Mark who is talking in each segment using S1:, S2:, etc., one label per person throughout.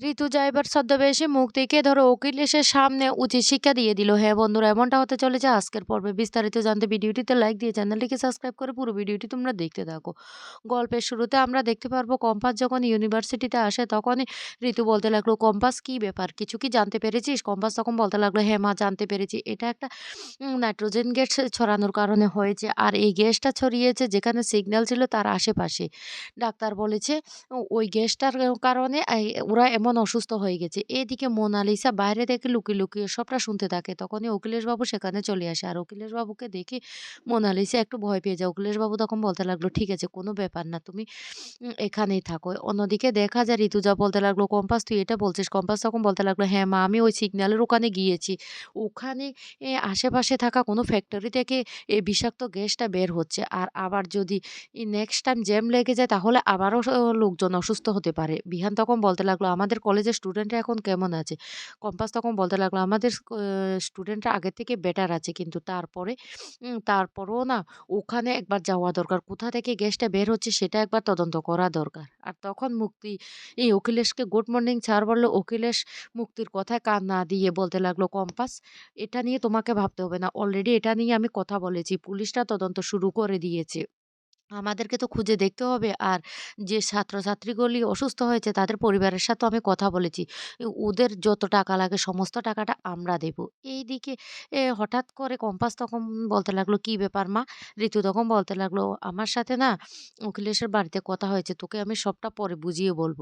S1: ঋতুজা এবার ছদ্মবেশে মুখ দেখে ধরো উকিল এসে সামনে উচিত শিক্ষা দিয়ে দিল। হ্যাঁ বন্ধুরা, এমনটা হতে চলেছে আজকের পর্বে। বিস্তারিত জানতে ভিডিওটিতে লাইক দিয়ে চ্যানেলটিকে সাবস্ক্রাইব করে পুরো ভিডিওটি তোমরা দেখতে থাকো। গল্পের শুরুতে আমরা দেখতে পারব, কম্পাস যখন ইউনিভার্সিটিতে আসে তখনই ঋতু বলতে লাগল, কম্পাস কি ব্যাপার? কিছু কি জানতে পেরেছিস? কম্পাস তখন বলতে লাগল হ্যাঁ মা, জানতে পেরেছি। এটা একটা নাইট্রোজেন গ্যাস ছড়ানোর কারণে হয়েছে আর এই গ্যাসটা ছড়িয়েছে যেখানে সিগন্যাল ছিল তার আশেপাশে। ডাক্তার বলেছে, ওই গ্যাসটার কারণে ওরা এমন অসুস্থ হয়ে গেছে। এদিকে মোনালিসা বাইরে থেকে লুকিয়ে লুকিয়ে সবটা শুনতে থাকে। তখনই অখিলেশবাবু সেখানে চলে আসে। আর অখিলেশবাবুকে দেখে মোনালিসা একটু ভয় পেয়ে যায়। অখিলেশবাবু তখন বলতে লাগল ঠিক আছে কোনো ব্যাপার না তুমি এখানেই থাকো। অন্যদিকে দেখা যায় ঋতুজা বলতে লাগল কম্পাস তুই এটা বলছিস? কম্পাস তখন বলতে লাগল হ্যাঁ মা আমি ওই সিগন্যালের ওখানে গিয়েছি। ওখানে আশেপাশে থাকা কোনো ফ্যাক্টরি থেকে এই বিষাক্ত গ্যাসটা বের হচ্ছে। আর আবার যদি নেক্সট টাইম জ্যাম লেগে যায় তাহলে আবারও লোকজন অসুস্থ হতে পারে। বিহান তখন বলতে লাগল, "আমাদের কলেজের স্টুডেন্টরা এখন কেমন আছে?" কম্পাস তখন বলতে লাগল, "আমাদের স্টুডেন্টরা আগের থেকে বেটার আছে। কিন্তু তারপরে তারপরেও না ওখানে একবার যাওয়া দরকার। কোথা থেকে গ্যাসটা বের হচ্ছে সেটা একবার তদন্ত করা দরকার।" আর তখন মুক্তি এই অখিলেশকে গুড মর্নিং স্যার বলল অখিলেশ মুক্তির কথায় কান না দিয়ে বলতে লাগল, "কম্পাস এটা নিয়ে তোমাকে ভাবতে হবে না। অলরেডি এটা নিয়ে আমি কথা বলেছি। পুলিশরা তদন্ত শুরু করে দিয়েছে।" আমাদেরকে তো খুঁজে দেখতে হবে। আর যে ছাত্রছাত্রীগুলি অসুস্থ হয়েছে তাদের পরিবারের সাথে আমি কথা বলেছি। ওদের যত টাকা লাগে সমস্ত টাকাটা আমরা দেব। এইদিকে এ হঠাৎ করে কম্পাস তখন বলতে লাগল, "কি ব্যাপার মা?" ঋতু তখন বলতে লাগল, "আমার সাথে না অখিলেশের বাড়িতে কথা হয়েছে। তোকে আমি সবটা পরে বুঝিয়ে বলব।"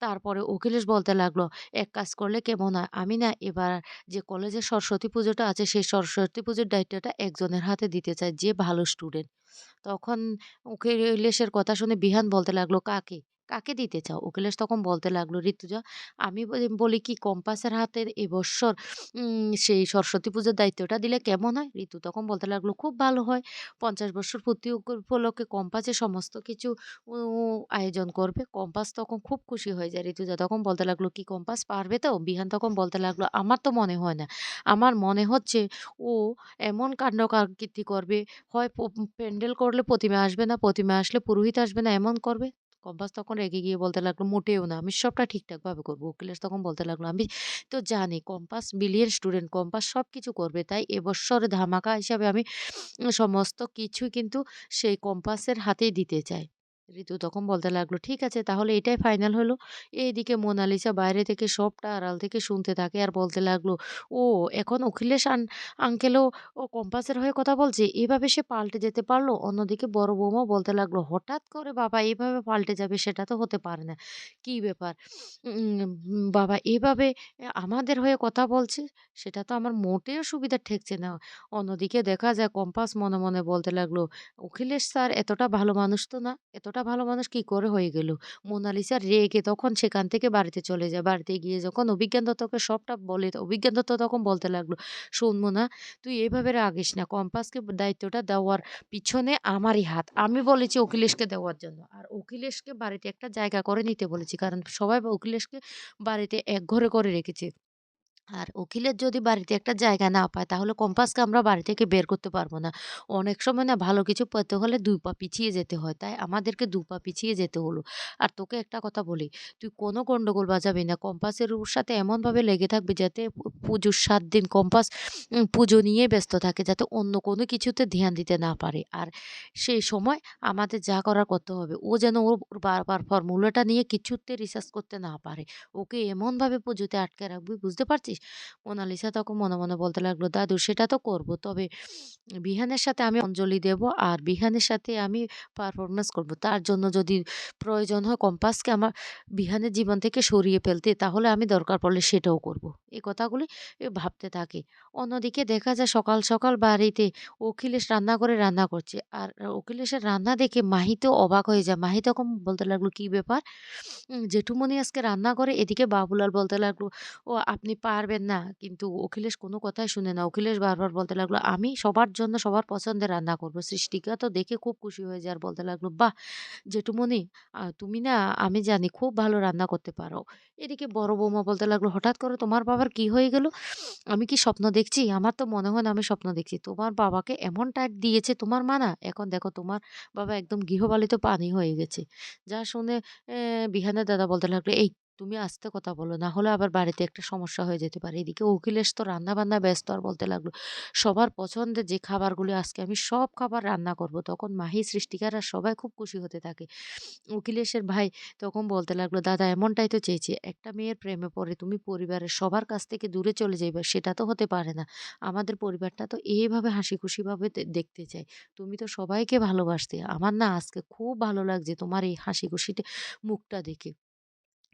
S1: তারপরে অখিলেশ বলতে লাগল, "এক কাজ করলে কেমন হয়? আমি না এবার যে কলেজে সরস্বতী পুজোটা আছে সেই সরস্বতী পুজোর দায়িত্বটা একজনের হাতে দিতে চাই যে ভালো স্টুডেন্ট।" তখন অখিলেশের কথা শুনে বিহান বলতে লাগল, "কাকে? কাকে দিতে চাও?" উখিলেশ তখন বলতে লাগল, "ঋতুজা, আমি বলি কি কম্পাসের হাতে এবছর সেই সরস্বতী পুজোর দায়িত্বটা দিলে কেমন হয়?" ঋতু তখন বলতে লাগল, "খুব ভালো হয়। ৫০ বছর প্রতি উপলক্ষে কম্পাসে সমস্ত কিছু আয়োজন করবে।" কম্পাস তখন খুব খুশি হয়ে যায়। ঋতুজা তখন বলতে লাগল, "কি কম্পাস পারবে তো?" বিহান তখন বলতে লাগল, "আমার তো মনে হয় না। আমার মনে হচ্ছে ও এমন কাণ্ড-কারকির্তি করবে হয় প্যান্ডেল করলে প্রতিমা আসবে না, প্রতিমা আসলে পুরোহিত আসবে না, এমন করবে। কম্পাস তখন রেগে গিয়ে বলতে লাগল, "মোটেও না। আমি সবটা ঠিকঠাকভাবে করব অখিলেশ তখন বলতে লাগল, "আমি তো জানি কম্পাস বিলিয়ন স্টুডেন্ট। কম্পাস সব কিছু করবে। তাই এবছর ধামাকা হিসাবে আমি সমস্ত কিছু কিন্তু সেই কম্পাসের হাতেই দিতে চাই।" ঋতু তখন বলতে লাগল, "ঠিক আছে তাহলে এটাই ফাইনাল হলো।" এইদিকে মোনালিসা বাইরে থেকে সবটা আড়াল থেকে শুনতে থাকে আর বলতে লাগল, "ও এখন অখিলেশ আন আঙ্কেলও ও কম্পাসের হয়ে কথা বলছে। এভাবে সে পাল্টে যেতে পারল অন্যদিকে বড় বৌমা বলতে লাগল, "হঠাৎ করে বাবা এভাবে পাল্টে যাবে সেটা তো হতে পারে না। কি ব্যাপার? বাবা এভাবে আমাদের হয়ে কথা বলছে, সেটা তো আমার মোটেও সুবিধা ঠেকছে না।" অন্যদিকে দেখা যায় কম্পাস মনে, মনে বলতে লাগল, "অখিলেশ স্যার এতটা ভালো মানুষ তো না। এতটা ভালো মানুষ কি করে হয়ে গেল?" মোনালিসা রেগে তখন সেখান থেকে বাড়িতে চলে যায়। বাড়িতে গিয়ে যখন অভিজ্ঞান দত্তকে সবটা বলে, অভিজ্ঞান দত্ত তখন বলতে লাগল, "শোন মোনা তুই এভাবে রাগিস না। কম্পাসকে দায়িত্বটা দেওয়ার পিছনে আমারই হাত। আমি বলেছি অখিলেশকে দেওয়ার জন্য। আর অখিলেশকে বাড়িতে একটা জায়গা করে নিতে বলেছি। কারণ সবাই অখিলেশকে বাড়িতে একঘরে করে রেখেছে। আর উকিলের যদি বাড়িতে একটা জায়গা না পায় তাহলে কম্পাসকে আমরা বাড়ি থেকে বের করতে পারব না। অনেক সময় না ভালো কিছু পেতে হলে দুই পা পিছিয়ে যেতে হয়। তাই আমাদেরকে দু পা পিছিয়ে যেতে হলো। আর তোকে একটা কথা বলি, তুই কোনো গন্ডগোল বাজাবি না। কম্পাসের ওর সাথে এমনভাবে লেগে থাকবি যাতে পুজোর সাত দিন কম্পাস পুজো নিয়ে ব্যস্ত থাকে যাতে অন্য কোনো কিছুতে ধ্যান দিতে না পারে। আর সেই সময় আমাদের যা করার করতে হবে। ও যেন ওর বারবার ফর্মুলাটা নিয়ে কিছুতে রিসার্চ করতে না পারে। ওকে এমনভাবে পুজোতে আটকে রাখবি বুঝতে পারছিস? মোনালিসা তখন মনে, মনে বলতে লাগল, "দাদু সেটা তো করব। তবে বিহানের সাথে আমি অঞ্জলি দেব আর বিহানের সাথে আমি পারফরমেন্স করব। তার জন্য যদি প্রয়োজন হয় কম্পাসকে আমার বিহানের জীবন থেকে সরিয়ে ফেলতে তাহলে আমি দরকার পড়লে সেটাও করব।" এই কথাগুলি ভাবতে থাকে। অন্যদিকে দেখা যায় সকাল, সকাল বাড়িতে অখিলেশ রান্না করে রান্না করছে। আর অখিলেশের রান্না দেখে মাহি তো অবাক হয়ে যায়। মাহি তখন বলতে লাগল, "কি ব্যাপার? উম জেঠুমনি আজকে রান্না করে?" এদিকে বাবুলাল বলতে লাগল, "ও আপনি পারবেন না।" কিন্তু অখিলেশ কোনো কথাই শুনে না। অখিলেশ বারবার বলতে লাগল, "আমি সবার জন্য সবার পছন্দের রান্না করব।" সৃষ্টিকা তো দেখে খুব খুশি হয়ে যায় আর বলতে লাগল, "বাহ! জেঠুমনি তুমি না আমি জানি খুব ভালো রান্না করতে পারো।" এদিকে বড় বৌমা বলতে লাগল, "হঠাৎ করে তোমার বাবার কি হয়ে গেল? আমি কি স্বপ্ন দেখছি? আমার তো মনে হয় না আমি স্বপ্ন দেখছি। তোমার বাবাকে এমন টাইট দিয়েছে তোমার মা না, এখন দেখো তোমার বাবা একদম গৃহপালিত পানি হয়ে গেছে।" যা শুনে বিহানের দাদা বলতে লাগল, "এই তুমি আস্তে কথা বলো। না হলে আবার বাড়িতে একটা সমস্যা হয়ে যেতে পারে। এদিকে অখিলেশ তো রান্না বান্না ব্যস্ত আর বলতে লাগল, "সবার পছন্দের যে খাবারগুলি আজকে আমি সব খাবার রান্না করব।" তখন মাহি, সৃষ্টিকার সবাই খুব খুশি হতে থাকে। অখিলেশের ভাই তখন বলতে লাগল, "দাদা এমনটাই তো চেয়েছি। একটা মেয়ের প্রেমে পড়ে তুমি পরিবারের সবার কাছ থেকে দূরে চলে যাইবে সেটা তো হতে পারে না। আমাদের পরিবারটা তো এইভাবে হাসি খুশিভাবে দেখতে চায়। তুমি তো সবাইকে ভালোবাসতে। আমার না আজকে খুব ভালো লাগছে তোমার এই হাসি খুশিতে মুখটা দেখে।"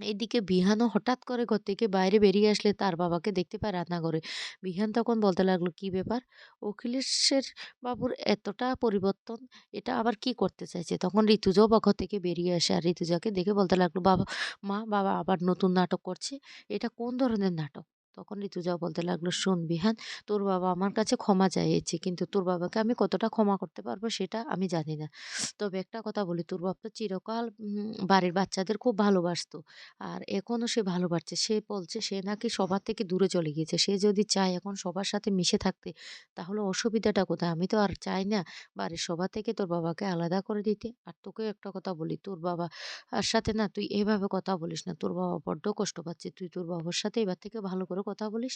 S1: এদিকে বিহানও হঠাৎ করে ঘর থেকে বাইরে বেরিয়ে আসলে তার বাবাকে দেখতে পায় রান্নাঘরে। বিহান তখন বলতে লাগল, "কি ব্যাপার? অখিলেশের বাবুর এতটা পরিবর্তন, এটা আবার কি করতে চাইছে?" তখন ঋতুজাও বা ঘর থেকে বেরিয়ে আসে আর ঋতুজাকে দেখে বলতে লাগল, "বাবা মা, বাবা আবার নতুন নাটক করছে। এটা কোন ধরনের নাটক?" তখন ঋতুজা বলতে লাগল, "শোন বিহান, তোর বাবা আমার কাছে ক্ষমা চাইছে। কিন্তু তোর বাবাকে আমি কতটা ক্ষমা করতে পারব সেটা আমি জানি না। তবে একটা কথা বলি, তোর বাপ তো চিরকাল বাড়ির বাচ্চাদের খুব ভালোবাসতো। আর এখনও সে ভালোবাসছে। সে বলছে সে নাকি সবার থেকে দূরে চলে গিয়েছে। সে যদি চায় এখন সবার সাথে মিশে থাকতে, তাহলে অসুবিধাটা কোথায়? আমি তো আর চাই না বাড়ির সবার থেকে তোর বাবাকে আলাদা করে দিতে। আর তোকেও একটা কথা বলি, তোর বাবা আর সাথে না তুই এভাবে কথা বলিস না। তোর বাবা বড্ড কষ্ট পাচ্ছে। তুই তোর বাবার সাথে এবার থেকে ভালো করে কথা বলিস।"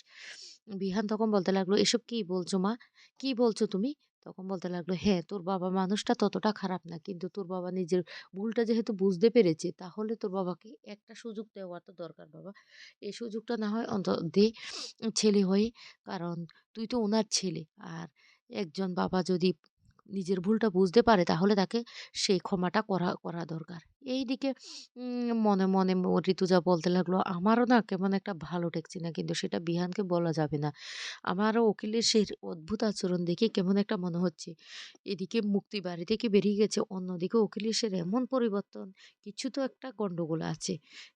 S1: বিহান তখন বলতে লাগল, "এসব কি বলছো মা? কি বলছো তুমি?" তখন বলতে লাগল, "হ্যাঁ, তোর বাবা মানুষটা ততটা খারাপ না। কিন্তু তোর বাবা নিজের ভুলটা যেহেতু বুঝতে পেরেছে, তাহলে তোর বাবাকে একটা সুযোগ দেওয়া তো দরকার বাবা। এই সুযোগটা না হয় অন্ত দে ছেলে হয়ে। কারণ তুই তো ওনার ছেলে। আর একজন বাবা যদি নিজের ভুলটা বুঝতে পারে তাহলে তাকে সেই ক্ষমাটা করা করা দরকার।" এইদিকে উম মনে, মনে ঋতুজা বলতে লাগল, "আমারও না কেমন একটা ভালো ঠেকছে না। কিন্তু সেটা বিহানকে বলা যাবে না। আমারও অখিলেশের অদ্ভুত আচরণ দেখে কেমন একটা মনে হচ্ছে। এদিকে মুক্তি বাড়ি থেকে বেরিয়ে গেছে, অন্যদিকে অখিলেশের এমন পরিবর্তন, কিছু তো একটা গন্ডগোল আছে।"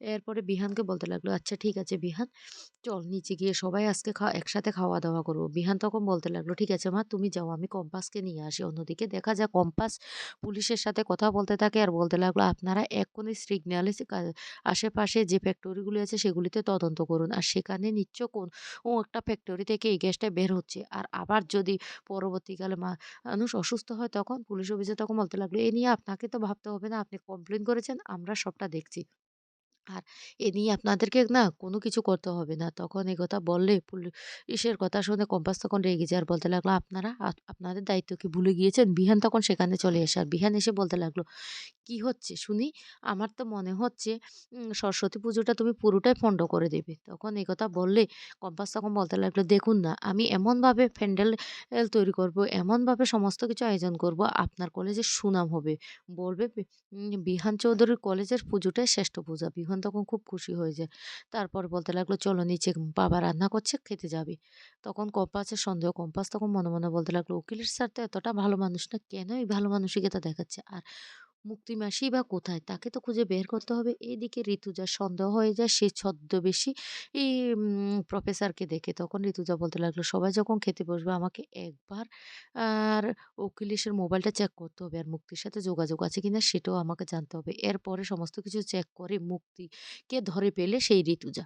S1: এরপরে বিহানকে বলতে লাগল, "আচ্ছা ঠিক আছে বিহান, চল নিচে গিয়ে সবাই আজকে খা একসাথে খাওয়া-দাওয়া করব।" বিহান তখন বলতে লাগল, "ঠিক আছে মা, তুমি যাও আমি কম্পাসকে নিয়ে আসি।" অন্যদিকে দেখা যায় কম্পাস পুলিশের সাথে কথা বলতে থাকে আর বলতে লাগল, "আপনারা এক্ষুনি সিগন্যালে আশেপাশে যে ফ্যাক্টরিগুলি আছে সেগুলিতে তদন্ত করুন। আর সেখানে নিশ্চয় কোন ও একটা ফ্যাক্টরি থেকে এই গ্যাসটা বের হচ্ছে। আর আবার যদি পরবর্তীকালে মানুষ অসুস্থ হয় তখন?" পুলিশ অফিসে তখন বলতে লাগল, "এ নিয়ে আপনাকে তো ভাবতে হবে না। আপনি কমপ্লেন করেছেন, আমরা সবটা দেখছি। আর এ নিয়ে আপনাদেরকে না কোনো কিছু করতে হবে না।" তখন এই কথা বললে পুলিশের কথা শুনে কম্পাস তখন রেগে যায় আর বলতে লাগল, "আপনারা আপনাদের দায়িত্ব কি ভুলে গিয়েছেন?" বিহান তখন সেখানে চলে আসে। আর বিহান এসে বলতে লাগল, "কি হচ্ছে শুনি? আমার তো মনে হচ্ছে সরস্বতী পুজোটা তুমি পুরোটাই পন্ড করে দেবে।" তখন এই কথা বললে কম্পাস তখন বলতে লাগল, "দেখুন না, আমি এমনভাবে প্যান্ডেল তৈরি করব, এমনভাবে সমস্ত কিছু আয়োজন করব, আপনার কলেজের সুনাম হবে। বলবে বিহান চৌধুরীর কলেজের পুজোটাই শ্রেষ্ঠ পূজা।" বিহান তখন খুব খুশি হয়ে যায়। তারপর বলতে লাগল, "চলো নিচে বাবা রান্না করছে, খেতে যাবে।" তখন কম্পাসের সন্দেহ। কম্পাস তখন মনে, মনে বলতে লাগল, "উকিলের স্যার তো এতটা ভালো মানুষ না। কেন এই ভালো মানসিকতা দেখাচ্ছে? আর মুক্তি মাসিই বা কোথায়? তাকে তো খুঁজে বের করতে হবে।" এদিকে ঋতুজার সন্দেহ হয়ে যায় সে ছদ্মবেশী ই উম প্রফেসরকে দেখে। তখন ঋতুজা বলতে লাগল, "সবাই যখন খেতে বসবে আমাকে একবার আর অখিলেশের মোবাইলটা চেক করতে হবে। আর মুক্তির সাথে যোগাযোগ আছে কিনা সেটাও আমাকে জানতে হবে। এরপরে সমস্ত কিছু চেক করে মুক্তিকে ধরে পেলে সেই ঋতুজা।